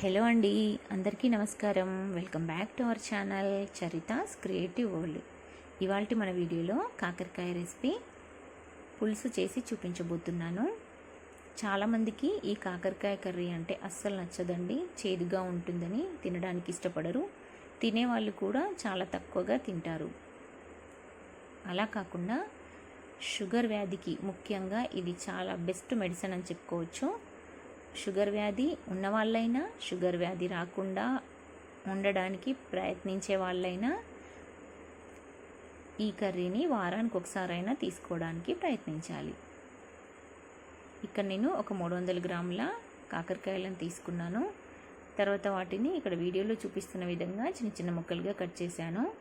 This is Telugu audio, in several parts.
హలో అండి అందరికీ నమస్కారం. Welcome back to our channel Charitha's creative world. ఇవాళ మన వీడియోలో కాకరకాయ రెసిపీ పులుసు చేసి చూపించబోతున్నాను. చాలామందికి ఈ కాకరకాయ కర్రీ అంటే అస్సలు నచ్చదండి చేదుగా ఉంటుందని తినడానికి ఇష్టపడరు. తినేవాళ్ళు కూడా చాలా తక్కువగా తింటారు. అలా కాకుండా షుగర్ వ్యాధికి ముఖ్యంగా ఇది చాలా బెస్ట్ మెడిసిన్ అని చెప్పుకోవచ్చు. షుగర్ వ్యాధి ఉన్న వాళ్ళైనా షుగర్ వ్యాధి రాకుండా ఉండడానికి ప్రయత్నించే వాళ్ళైనా ఈ కర్రీని వారానికి ఒకసారైనా తీసుకోవడానికి ప్రయత్నించాలి. ఇక్కడ నేను ఒక మూడు వందల గ్రాముల కాకరకాయలను తీసుకున్నాను. తర్వాత వాటిని ఇక్కడ వీడియోలో చూపిస్తున్న విధంగా చిన్న చిన్న ముక్కలుగా కట్ చేశాను.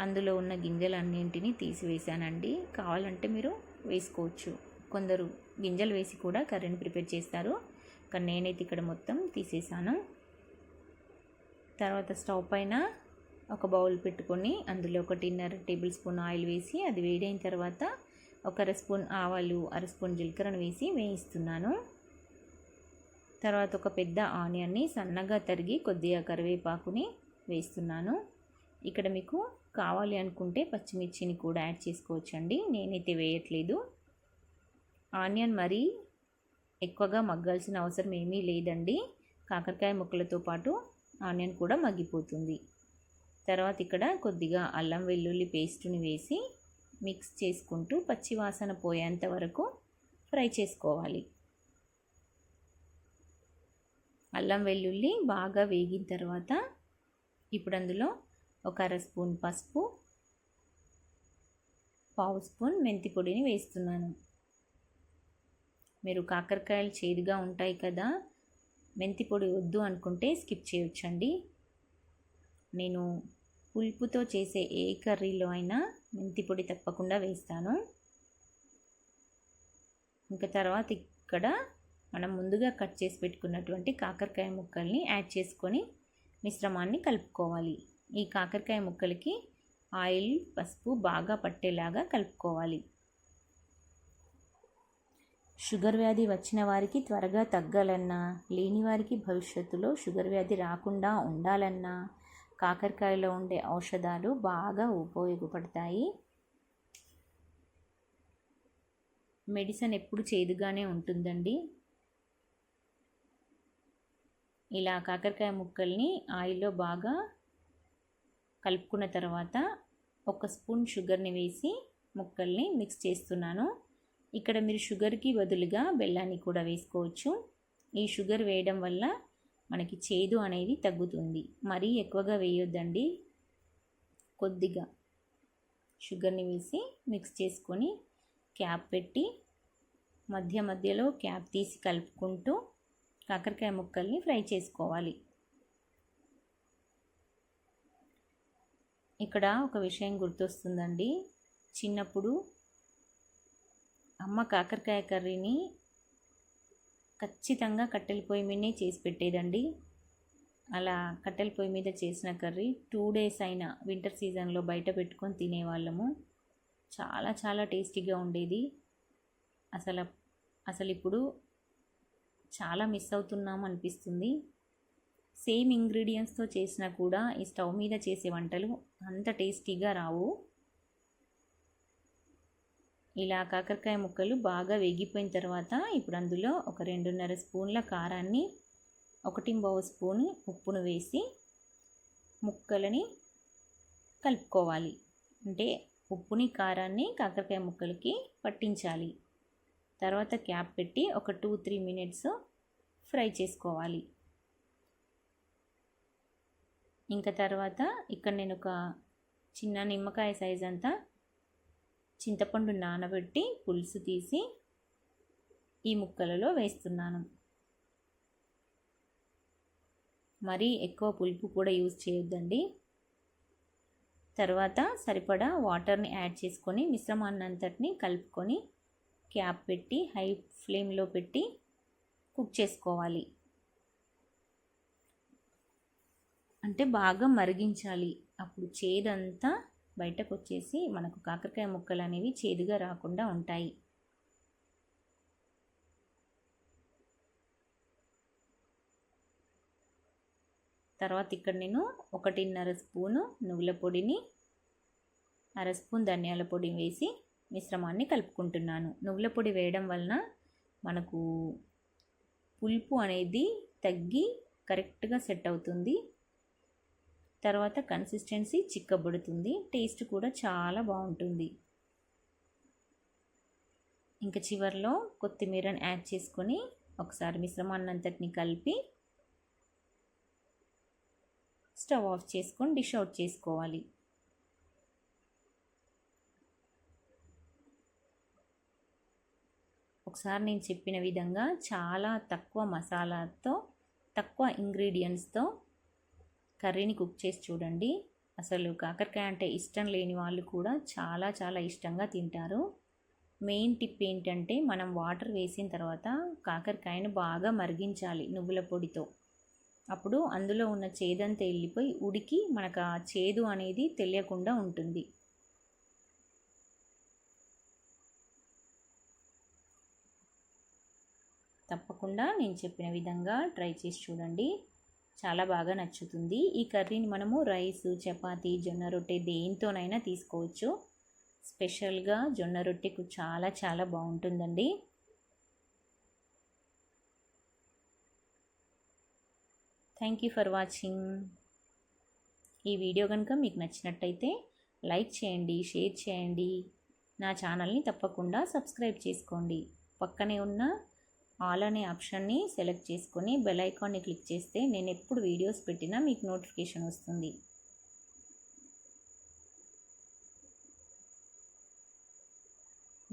అందులో ఉన్న గింజలన్నింటినీ తీసివేశానండి. కావాలంటే మీరు వేసుకోవచ్చు. కొందరు గింజలు వేసి కూడా కర్రీని ప్రిపేర్ చేస్తారు. కానీ నేనైతే ఇక్కడ మొత్తం తీసేసాను. తర్వాత స్టవ్ పైన ఒక బౌల్ పెట్టుకొని అందులో ఒకటిన్నర టేబుల్ స్పూన్ ఆయిల్ వేసి అది వేడైన తర్వాత ఒక అర స్పూన్ ఆవాలు అర స్పూన్ జీలకర్రను వేసి వేయిస్తున్నాను. తర్వాత ఒక పెద్ద ఆనియన్ని సన్నగా తరిగి కొద్దిగా కరివేపాకుని వేస్తున్నాను. ఇక్కడ మీకు కావాలి అనుకుంటే పచ్చిమిర్చిని కూడా యాడ్ చేసుకోవచ్చండి. నేనైతే వేయట్లేదు. ఆనియన్ మరీ ఎక్కువగా మగ్గాల్సిన అవసరం ఏమీ లేదండి. కాకరకాయ ముక్కలతో పాటు ఆనియన్ కూడా మగ్గిపోతుంది. తర్వాత ఇక్కడ కొద్దిగా అల్లం వెల్లుల్లి పేస్టుని వేసి మిక్స్ చేసుకుంటూ పచ్చివాసన పోయేంత వరకు ఫ్రై చేసుకోవాలి. అల్లం వెల్లుల్లి బాగా వేగిన తర్వాత ఇప్పుడు అందులో ఒక అర స్పూన్ పసుపు పావు స్పూన్ మెంతి పొడిని వేస్తున్నాను. మీరు కాకరకాయలు చేదుగా ఉంటాయి కదా మెంతి పొడి వద్దు అనుకుంటే స్కిప్ చేయొచ్చండి. నేను పులుపుతో చేసే ఏ కర్రీలో అయినా మెంతి పొడి తప్పకుండా వేస్తాను. ఇంకా తర్వాత ఇక్కడ మనం ముందుగా కట్ చేసి పెట్టుకున్నటువంటి కాకరకాయ ముక్కల్ని యాడ్ చేసుకొని మిశ్రమాన్ని కలుపుకోవాలి. ఈ కాకరకాయ ముక్కలకి ఆయిల్ పసుపు బాగా పట్టేలాగా కలుపుకోవాలి. షుగర్ వ్యాధి వచ్చిన వారికి త్వరగా తగ్గాలన్నా లేని వారికి భవిష్యత్తులో షుగర్ వ్యాధి రాకుండా ఉండాలన్నా కాకరకాయలో ఉండే ఔషధాలు బాగా ఉపయోగపడతాయి. మెడిసిన్ ఎప్పుడు చేదుగానే ఉంటుందండి. ఇలా కాకరకాయ ముక్కల్ని ఆయిల్లో బాగా కలుపుకున్న తర్వాత ఒక స్పూన్ షుగర్ని వేసి ముక్కల్ని మిక్స్ చేస్తున్నాను. ఇక్కడ మీరు షుగర్కి బదులుగా బెల్లాన్ని కూడా వేసుకోవచ్చు. ఈ షుగర్ వేయడం వల్ల మనకి చేదు అనేది తగ్గుతుంది. మరీ ఎక్కువగా వేయొద్దండి. కొద్దిగా షుగర్ని వేసి మిక్స్ చేసుకొని క్యాప్ పెట్టి మధ్య మధ్యలో క్యాప్ తీసి కలుపుకుంటూ కాకరకాయ ముక్కల్ని ఫ్రై చేసుకోవాలి. ఇక్కడ ఒక విషయం గుర్తొస్తుందండి. చిన్నప్పుడు అమ్మ కాకరకాయ కర్రీని ఖచ్చితంగా కట్టెల పొయ్యి మీదనే చేసి పెట్టేదండి. అలా కట్టెల పొయ్యి మీద చేసిన కర్రీ టూ డేస్ అయినా వింటర్ సీజన్లో బయట పెట్టుకొని తినేవాళ్ళము. చాలా చాలా టేస్టీగా ఉండేది. అసలు అసలు ఇప్పుడు చాలా మిస్ అవుతున్నాం అనిపిస్తుంది. సేమ్ ఇంగ్రీడియంట్స్తో చేసినా కూడా ఈ స్టవ్ మీద చేసే వంటలు అంత టేస్టీగా రావు. ఇలా కాకరకాయ ముక్కలు బాగా వేగిపోయిన తర్వాత ఇప్పుడు అందులో ఒక రెండున్నర స్పూన్ల కారాన్ని ఒకటి స్పూన్ ఉప్పును వేసి ముక్కలని కలుపుకోవాలి. అంటే ఉప్పుని కారాన్ని కాకరకాయ ముక్కలకి పట్టించాలి. తర్వాత క్యాప్ పెట్టి ఒక టూ త్రీ మినిట్స్ ఫ్రై చేసుకోవాలి. ఇంకా తర్వాత ఇక్కడ నేను ఒక చిన్న నిమ్మకాయ సైజ్ అంతా చింతపండు నానబెట్టి పులుసు తీసి ఈ ముక్కలలో వేస్తున్నాను. మరీ ఎక్కువ పులుపు కూడా యూజ్ చేయొద్దండి. తర్వాత సరిపడా వాటర్ని యాడ్ చేసుకొని మిశ్రమాన్నంతటిని కలుపుకొని క్యాప్ పెట్టి హై ఫ్లేమ్లో పెట్టి కుక్ చేసుకోవాలి. అంటే బాగా మరిగించాలి. అప్పుడు చేదంతా బయటకు వచ్చేసి మనకు కాకరకాయ ముక్కలు అనేవి చేదుగా రాకుండా ఉంటాయి. తర్వాత ఇక్కడ నేను ఒకటిన్నర స్పూను నువ్వుల పొడిని అర స్పూన్ ధనియాల పొడి వేసి మిశ్రమాన్ని కలుపుకుంటున్నాను. నువ్వుల పొడి వేయడం వలన మనకు పులుపు అనేది తగ్గి కరెక్ట్గా సెట్ అవుతుంది. తర్వాత కన్సిస్టెన్సీ చిక్కబడుతుంది. టేస్ట్ కూడా చాలా బాగుంటుంది. ఇంకా చివరిలో కొత్తిమీరని యాడ్ చేసుకొని ఒకసారి మిశ్రమాన్ని అంతటిని కలిపి స్టవ్ ఆఫ్ చేసుకొని డిష్ అవుట్ చేసుకోవాలి. ఒకసారి నేను చెప్పిన విధంగా చాలా తక్కువ మసాలాతో తక్కువ ఇంగ్రీడియంట్స్తో కర్రీని కుక్ చేసి చూడండి. అసలు కాకరకాయ అంటే ఇష్టం లేని వాళ్ళు కూడా చాలా చాలా ఇష్టంగా తింటారు. మెయిన్ టిప్ ఏంటంటే మనం వాటర్ వేసిన తర్వాత కాకరకాయను బాగా మరిగించాలి నువ్వుల పొడితో. అప్పుడు అందులో ఉన్న చేదంతా వెళ్ళిపోయి ఉడికి మనకు ఆ చేదు అనేది తెలియకుండా ఉంటుంది. తప్పకుండా నేను చెప్పిన విధంగా ట్రై చేసి చూడండి. చాలా బాగా నచ్చుతుంది. ఈ కర్రీని మనము రైస్ చపాతి జొన్న రొట్టె దేంతోనైనా తీసుకోవచ్చు. స్పెషల్గా జొన్న రొట్టెకు చాలా చాలా బాగుంటుందండి. Thank you for watching. ఈ వీడియో కనుక మీకు నచ్చినట్టయితే లైక్ చేయండి షేర్ చేయండి. నా ఛానల్ని తప్పకుండా సబ్స్క్రైబ్ చేసుకోండి. పక్కనే ఉన్న ఆల్ అనే ఆప్షన్ని సెలెక్ట్ చేసుకొని బెల్ ఐకాన్ని క్లిక్ చేస్తే నేను ఎప్పుడు వీడియోస్ పెట్టినా మీకు నోటిఫికేషన్ వస్తుంది.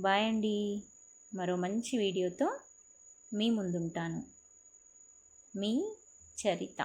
బాయ్ అండి. మరో మంచి వీడియోతో మీ ముందుంటాను. మీ చరిత.